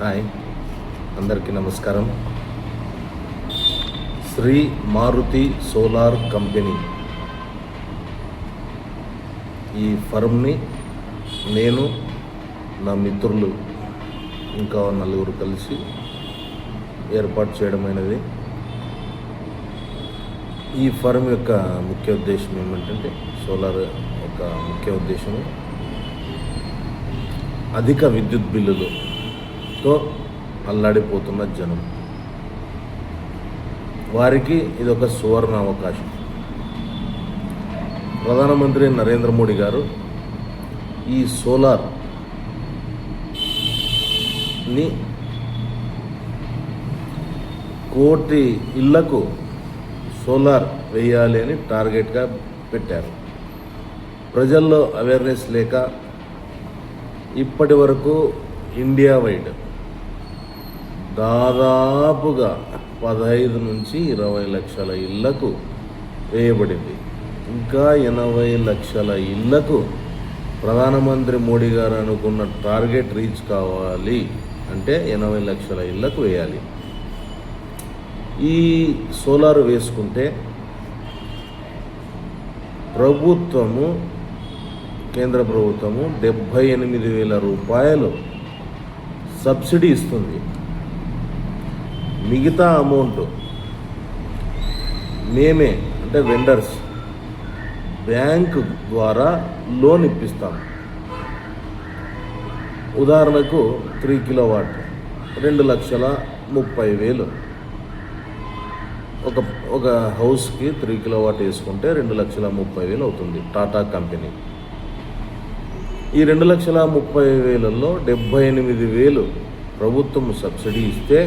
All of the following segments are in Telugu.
హాయ్. అందరికీ నమస్కారం. Shri Maruthi solar company. ఈ ఫర్మ్ని నేను నా మిత్రులు ఇంకా నలుగురు కలిసి ఏర్పాటు చేయడమైనది ఈ ఫర్మ్ యొక్క ముఖ్య ఉద్దేశం ఏమిటంటే సోలార్ యొక్క ముఖ్య ఉద్దేశము అధిక విద్యుత్ బిల్లులు తో అల్లాడిపోతున్న జనం. వారికి ఇది ఒక సువర్ణ అవకాశం. ప్రధానమంత్రి నరేంద్ర మోడీ గారు ఈ సోలార్ని కోటి ఇళ్ళకు సోలార్ వేయాలి అని టార్గెట్గా పెట్టారు. ప్రజల్లో అవేర్నెస్ లేక ఇప్పటి వరకు ఇండియా వైడ్ దాదాపుగా పదహైదు నుంచి ఇరవై లక్షల ఇళ్ళకు వేయబడింది. ఇంకా ఎనభై లక్షల ఇళ్ళకు ప్రధానమంత్రి మోడీ గారు అనుకున్న టార్గెట్ రీచ్ కావాలి అంటే ఎనభై లక్షల ఇళ్ళకు వేయాలి. ఈ సోలార్ వేసుకుంటే ప్రభుత్వము కేంద్ర ప్రభుత్వము డెబ్భై ఎనిమిది వేల రూపాయలు సబ్సిడీ ఇస్తుంది. మిగతా అమౌంట్ మేమే అంటే వెండర్స్ బ్యాంక్ ద్వారా లోన్ ఇప్పిస్తాం ఉదాహరణకు త్రీ కిలో వాట్ రెండు లక్షల ముప్పై వేలు. ఒక ఒక హౌస్కి త్రీ కిలో వాట్ వేసుకుంటే రెండు లక్షల ముప్పై వేలు అవుతుంది టాటా కంపెనీ ఈ రెండు లక్షల ముప్పై వేలలో డెబ్బై ఎనిమిది వేలు ప్రభుత్వం సబ్సిడీ ఇస్తే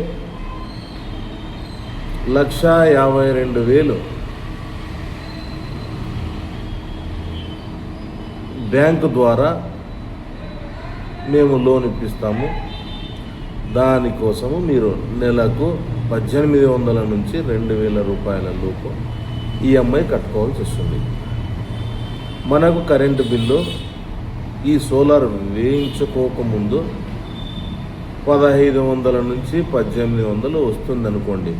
లక్ష యాభై రెండు వేలు. బ్యాంకు ద్వారా మేము లోన్ ఇప్పిస్తాము. దానికోసము మీరు నెలకు పద్దెనిమిది వందల నుంచి రెండు వేల రూపాయల లోపు ఈఎంఐ కట్టుకోవాల్సి వస్తుంది. మనకు కరెంటు బిల్లు ఈ సోలార్ వేయించుకోకముందు పదహైదు వందల నుంచి పద్దెనిమిది వందలు వస్తుందనుకోండి.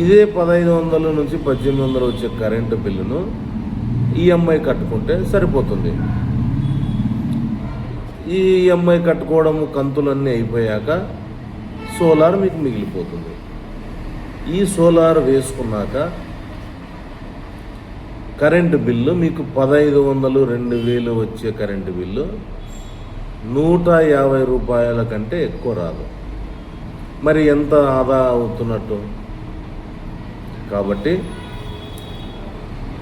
ఇదే పదహైదు వందల నుంచి పద్దెనిమిది వందలు వచ్చే కరెంటు బిల్లును ఈఎంఐ కట్టుకుంటే సరిపోతుంది. ఈ ఈఎంఐ కట్టుకోవడం కంతులన్నీ అయిపోయాక సోలార్ మీకు మిగిలిపోతుంది. ఈ సోలార్ వేసుకున్నాక కరెంటు బిల్లు మీకు పదహైదు వందలు రెండు వేలు వచ్చే కరెంటు బిల్లు నూట యాభై రూపాయల కంటే ఎక్కువ రాదు. మరి ఎంత ఆదా అవుతున్నట్టు? కాబట్టి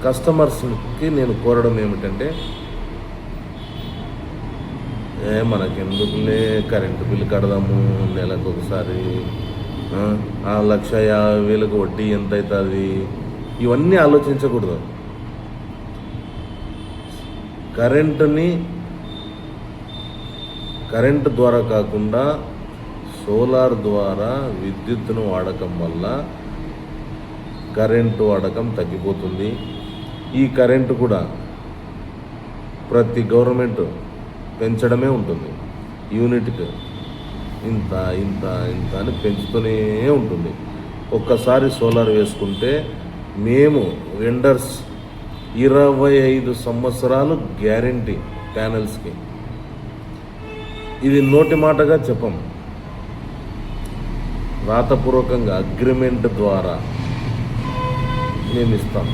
కస్టమర్స్కి నేను కోరడం ఏమిటంటే ఏ మనకెందుకులే కరెంటు బిల్లు కడదాము నెలకు ఒకసారి ఆ, లక్ష యాభై వేలకు వడ్డీ ఎంత అవుతుంది ఇవన్నీ ఆలోచించకూడదు. కరెంటుని కరెంటు ద్వారా కాకుండా సోలార్ ద్వారా విద్యుత్తును వాడకం వల్ల కరెంటు వాడకం తగ్గిపోతుంది. ఈ కరెంటు కూడా ప్రతి గవర్నమెంట్ పెంచడమే ఉంటుంది. యూనిట్కి ఇంత ఇంత ఇంత అని పెంచుతూనే ఉంటుంది. ఒక్కసారి సోలార్ వేసుకుంటే మేము వెండర్స్ ఇరవై ఐదు సంవత్సరాలు గ్యారంటీ ప్యానెల్స్కి. ఇది నోటి మాటగా చెప్పం. రాతపూర్వకంగా అగ్రిమెంట్ ద్వారా మేము ఇస్తాం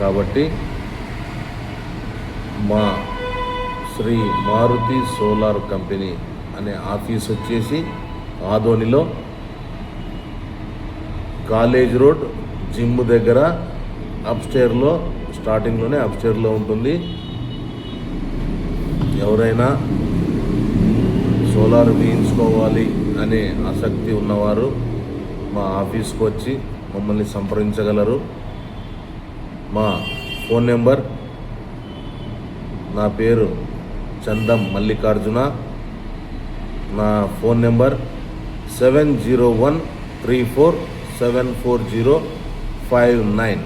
కాబట్టి మా శ్రీ మారుతి సోలార్ కంపెనీ అనే ఆఫీస్ వచ్చేసి ఆదోనిలో కాలేజ్ రోడ్ జిమ్ దగ్గర అప్స్టేర్లో స్టార్టింగ్లోనే అప్స్టేర్లో ఉంటుంది. ఎవరైనా సోలార్ వేయించుకోవాలి అనే ఆసక్తి ఉన్నవారు మా ఆఫీస్కి వచ్చి మమ్మల్ని సంప్రదించగలరు. మా ఫోన్ నెంబర్ నా పేరు చందం మల్లికార్జున. నా phone number seven zero one three four seven four zero five nine.